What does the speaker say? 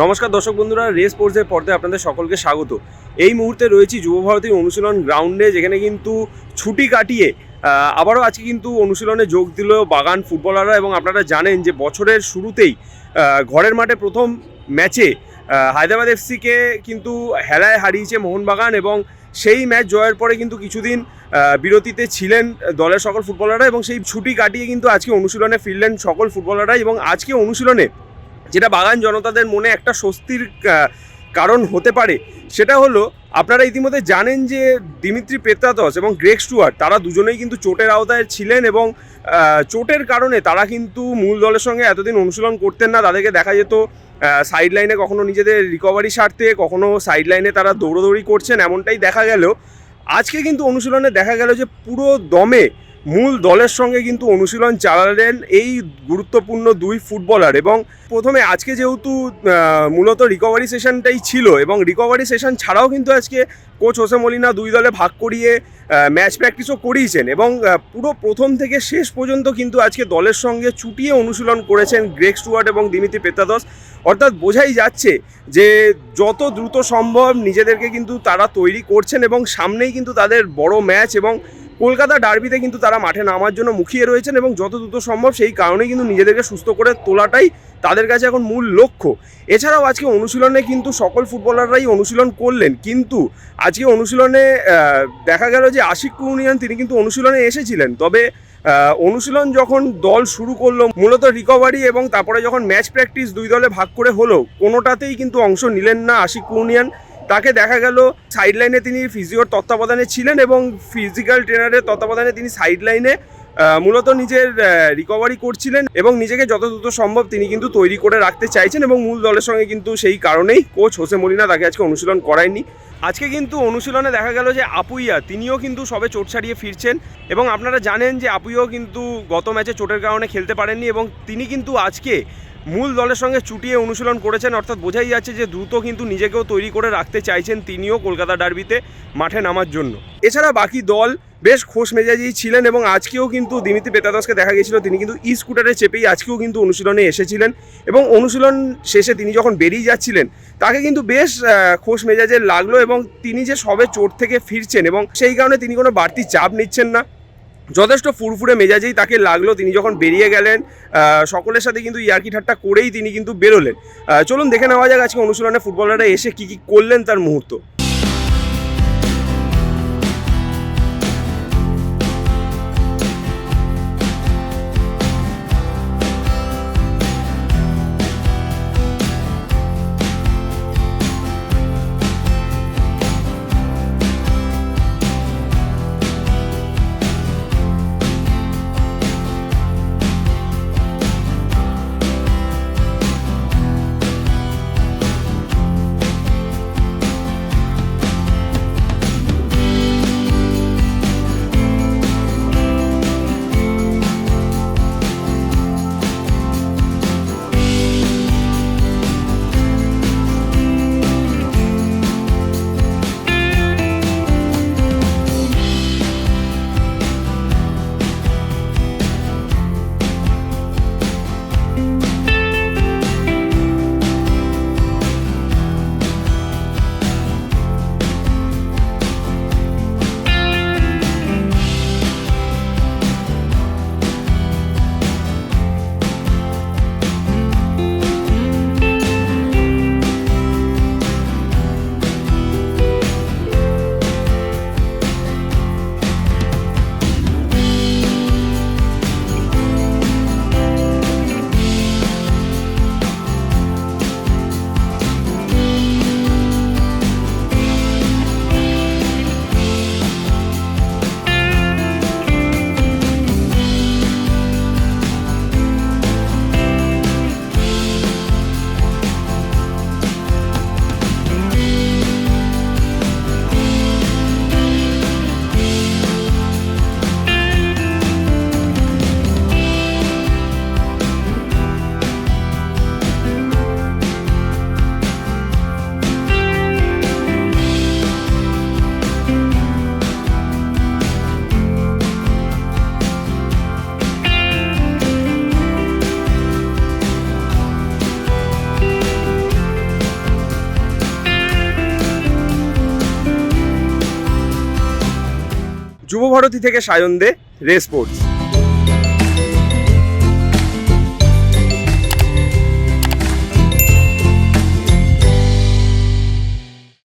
নমস্কার দর্শক বন্ধুরা, রেস স্পোর্টসের পর্দায় আপনাদের সকলকে স্বাগত। এই মুহূর্তে রয়েছি যুব ভারতী অনুশীলন গ্রাউন্ডে, যেখানে কিন্তু ছুটি কাটিয়ে আবারও আজকে কিন্তু অনুশীলনে যোগ দিল বাগান ফুটবলাররা এবং আপনারা জানেন যে বছরের শুরুতেই ঘরের মাঠে প্রথম ম্যাচে হায়দ্রাবাদ এফসিকে কিন্তু হেলায় হারিয়েছে মোহনবাগান এবং সেই ম্যাচ জয়ের পরে কিন্তু কিছুদিন বিরতিতে ছিলেন দলের সকল ফুটবলাররা এবং সেই ছুটি কাটিয়ে কিন্তু আজকে অনুশীলনে ফিরলেন সকল ফুটবলাররা এবং আজকে অনুশীলনে যেটা বাগান জনতাদের মনে একটা স্বস্তির কারণ হতে পারে, সেটা হলো আপনারা ইতিমধ্যে জানেন যে দিমিত্রি পেত্রাতস এবং গ্রেক স্টুয়ার্ট, তারা দুজনেই কিন্তু চোটের আওতায় ছিলেন এবং চোটের কারণে তারা কিন্তু মূল দলের সঙ্গে এতদিন অনুশীলন করতেন না, তাদেরকে দেখা যেত সাইড লাইনে কখনো নিজেদের রিকভারি সারতে, কখনো সাইড লাইনে তারা দৌড়োদৌড়ি করছেন, এমনটাই দেখা গেল। আজকে কিন্তু অনুশীলনে দেখা গেল যে পুরো দমে মূল দলের সঙ্গে কিন্তু অনুশীলন চালালেন এই গুরুত্বপূর্ণ দুই ফুটবলার এবং প্রথমে আজকে যেহেতু মূলত রিকভারি সেশনটাই ছিল এবং রিকভারি সেশন ছাড়াও কিন্তু আজকে কোচ হোসে মলিনা দুই দলে ভাগ করিয়ে ম্যাচ প্র্যাকটিসও করিয়েছেন এবং পুরো প্রথম থেকে শেষ পর্যন্ত কিন্তু আজকে দলের সঙ্গে চুটিয়ে অনুশীলন করেছেন গ্রেক স্টুয়ার্ট এবং দিমিত্রি পেত্তাদস অর্থাৎ বোঝাই যাচ্ছে যে যত দ্রুত সম্ভব নিজেদেরকে কিন্তু তারা তৈরি করছেন এবং সামনেই কিন্তু তাদের বড় ম্যাচ এবং কলকাতা ডার্বিতে কিন্তু তারা মাঠে নামার জন্য মুখিয়ে রয়েছেন এবং যত দ্রুত সম্ভব সেই কারণেই কিন্তু নিজেদেরকে সুস্থ করে তোলাটাই তাদের কাছে এখন মূল লক্ষ্য। এছাড়াও আজকে অনুশীলনে কিন্তু সকল ফুটবলাররাই অনুশীলন করলেন, কিন্তু আজকে অনুশীলনে দেখা গেল যে আশিক কুনিয়ান তিনি কিন্তু অনুশীলনে এসেছিলেন। তবে অনুশীলন যখন দল শুরু করল, মূলত রিকভারি এবং তারপরে যখন ম্যাচ প্র্যাকটিস দুই দলে ভাগ করে হলো, কোনোটাতেই কিন্তু অংশ নিলেন না আশিক কুনিয়ান তাকে দেখা গেল সাইড লাইনে তিনি ফিজিওর তত্ত্বাবধানে ছিলেন এবং ফিজিক্যাল ট্রেনারের তত্ত্বাবধানে তিনি সাইড লাইনে মূলত নিজের রিকভারি করছিলেন এবং নিজেকে যত দ্রুত সম্ভব তিনি কিন্তু তৈরি করে রাখতে চাইছেন এবং মূল দলের সঙ্গে কিন্তু সেই কারণেই কোচ হোসে মলিনা তাকে আজকে অনুশীলন করায়নি। আজকে কিন্তু অনুশীলনে দেখা গেল যে আপুইয়া, তিনিও কিন্তু সবে চোট ছাড়িয়ে ফিরছেন এবং আপনারা জানেন যে আপুইয়াও কিন্তু গত ম্যাচে চোটের কারণে খেলতে পারেননি এবং তিনি কিন্তু আজকে মূল দলের সঙ্গে চুটিয়ে অনুশীলন করেছেন, অর্থাৎ বোঝাই যাচ্ছে যে দ্রুত কিন্তু নিজেকেও তৈরি করে রাখতে চাইছেন তিনিও কলকাতা ডার্বিতে মাঠে নামার জন্য। এছাড়া বাকি দল বেশ খোশ মেজাজি ছিলেন এবং আজকেও কিন্তু দিমিত্রি পেতাদাসকে দেখা গেছিল তিনি কিন্তু ই স্কুটারে চেপেই আজকেও কিন্তু অনুশীলনে এসেছিলেন এবং অনুশীলন শেষে তিনি যখন বেরিয়ে যাচ্ছিলেন, তাকে কিন্তু বেশ খোশ মেজাজের লাগল এবং তিনি যে সবে চোট থেকে ফিরছেন এবং সেই কারণে তিনি কোনো বাড়তি চাপ নিচ্ছেন না। যথেষ্ট ফুরফুরে মেজাজেই তাকে লাগল। তিনি যখন বেরিয়ে গেলেন সকলের সাথে কিন্তু ইয়ার্কি ঠাট্টা করেই তিনি কিন্তু বেরোলেন। চলুন দেখে নেওয়া যাক আজকে অনুশীলনে ফুটবলাররা এসে কি কি করলেন তার মুহূর্ত। যুবভারতী থেকে সায়ন দে রেস স্পোর্টস।